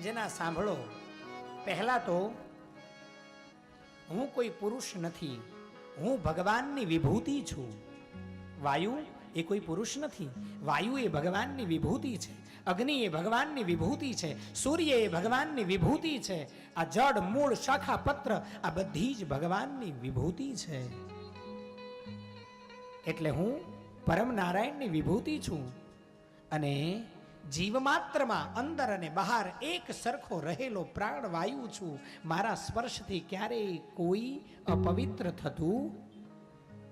અંજના સાંભળો, પહેલાં તો હું કોઈ પુરુષ નથી, હું ભગવાનની વિભૂતિ છું. વાયુ એ કોઈ પુરુષ નથી, વાયુ એ ભગવાનની વિભૂતિ છે, અગ્નિ એ ભગવાનની વિભૂતિ છે, સૂર્ય એ ભગવાનની વિભૂતિ છે, આ જડ, મૂળ, શાખા, પત્ર, આ બધી જ ભગવાનની વિભૂતિ છે. એટલે હું પરમ નારાયણની વિભૂતિ છું અને જીવમાત્રમાં અંદર અને બહાર એક સરખો રહેલો પ્રાણવાયુ છું. મારા સ્પર્શથી ક્યારેય કોઈ અપવિત્ર થતું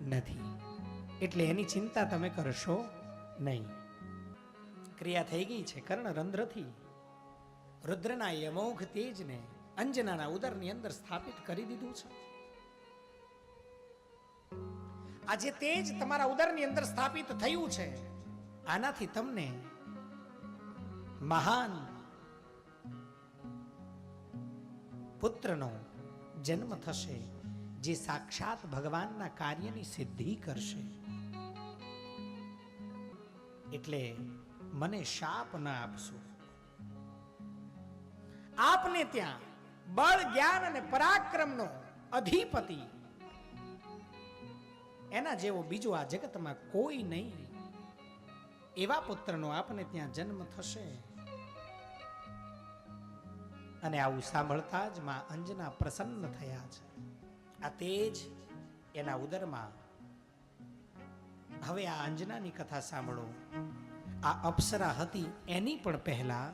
નથી. એટલે એની ચિંતા તમે કરશો નહીં. ક્રિયા થઈ ગઈ છે કર્ણ રંધ્રથી રુદ્રના યમોઘ તેજને અંજનાના ઉદરની અંદર સ્થાપિત કરી દીધું છે. આ જે તેજ તમારા ઉદરની અંદર સ્થાપિત થયું છે. આનાથી તમને મહાન પુત્રનો જન્મ થશે, જે સાક્ષાત ભગવાનના કાર્યની સિદ્ધિ કરશે. એટલે મને શાપ ના આપશો. આપને ત્યાં બળ, જ્ઞાન અને પરાક્રમનો અધિપતિ. એના જેવો બીજો આ જગતમાં કોઈ નહીં. એવા પુત્રનો આપને ત્યાં જન્મ થશે. અને આવું સાંભળતા જ માં અંજના પ્રસન્ન થયા છે. આ તેજ એના ઉદરમાં. હવે આ અંજનાની કથા સાંભળો. આ અપ્સરા હતી એની પણ પહેલા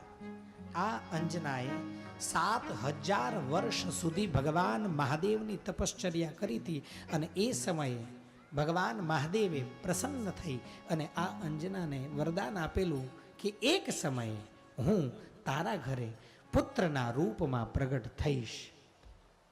આ અંજનાએ સાત હજાર વર્ષ સુધી ભગવાન મહાદેવની તપશ્ચર્યા કરી હતી અને એ સમયે ભગવાન મહાદેવે પ્રસન્ન થઈ અને આ અંજનાને વરદાન આપેલું કે એક સમયે હું તારા ઘરે પુત્રના રૂપમાં પ્રગટ થઈશ.